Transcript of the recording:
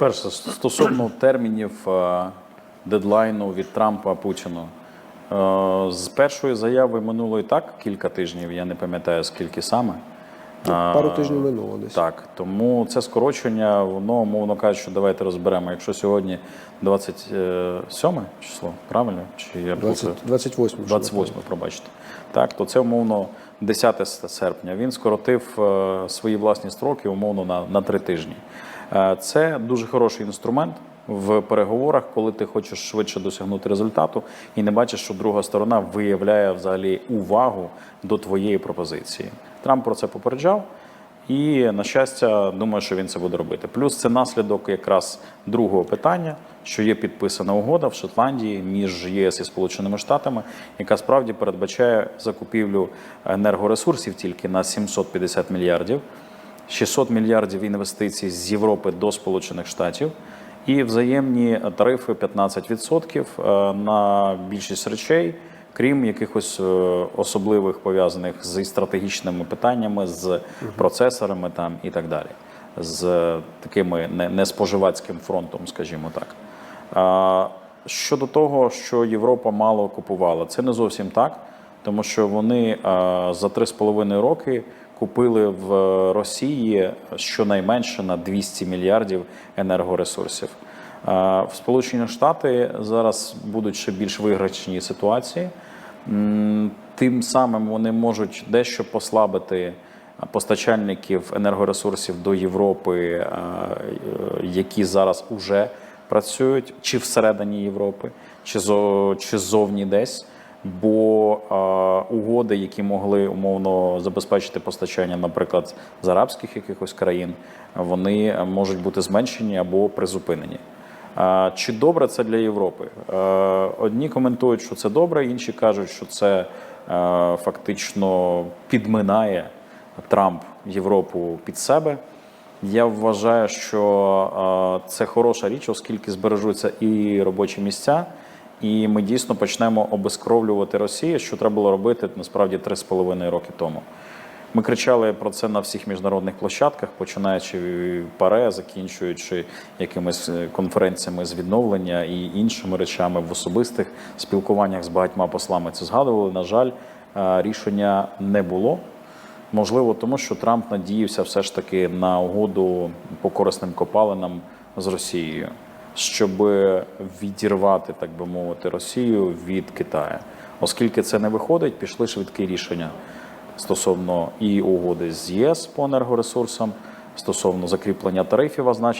Перше, стосовно термінів е, дедлайну від Трампа Путіну. Е, З першої заяви минуло і так кілька тижнів, я не пам'ятаю скільки саме. Пару тижнів минуло десь. Так, тому це скорочення, воно, мовно кажучи, що давайте розберемо. Якщо сьогодні 27 число, правильно? Чи я 20, плутаю? 28. що 28, пробачте. Так, то це умовно 10 серпня. Він скоротив е, свої власні строки умовно на, на три тижні. Е, Це дуже хороший інструмент в переговорах, коли ти хочеш швидше досягнути результату і не бачиш, що друга сторона виявляє взагалі увагу до твоєї пропозиції. Трамп про це попереджав. І на щастя, думаю, що він це буде робити. Плюс це наслідок якраз другого питання, що є підписана угода в Шотландії між ЄС і Сполученими Штатами, яка справді передбачає закупівлю енергоресурсів тільки на 750 мільярдів, 600 мільярдів інвестицій з Європи до Сполучених Штатів. І взаємні тарифи 15% е, на більшість речей, крім якихось е, особливих пов'язаних з стратегічними питаннями, з процесорами там і так далі, з такими не, не споживацьким фронтом, скажімо так. Щодо того, що Європа мало купувала, це не зовсім так, тому що вони за 3,5 роки купили в Росії щонайменше на 200 мільярдів енергоресурсів. В Сполучені Штати зараз будуть ще більш виграшні ситуації. Тим самим вони можуть дещо послабити постачальників енергоресурсів до Європи, які зараз уже працюють, чи всередині Європи, чи зовні десь. Бо е, угоди, які могли умовно забезпечити постачання, наприклад, з арабських якихось країн, вони можуть бути зменшені або призупинені. Е, Чи добре це для Європи? Е, Одні коментують, що це добре, інші кажуть, що це е, фактично підминає Трамп Європу під себе. Я вважаю, що е, це хороша річ, оскільки збережуться і робочі місця, і ми дійсно почнемо обезкровлювати Росію, що треба було робити насправді 3,5 роки тому. Ми кричали про це на всіх міжнародних площадках, починаючи паре, закінчуючи якимись е, конференціями з відновлення і іншими речами в особистих спілкуваннях з багатьма послами. Це згадували. На жаль, е, рішення не було. Можливо, тому що Трамп надіявся все ж таки на угоду по корисним копалинам з Росією, щоб відірвати, так би мовити, Росію від Китаю. Оскільки це не виходить, пішли швидкі рішення стосовно і угоди з ЄС по енергоресурсам, стосовно закріплення тарифів, а значить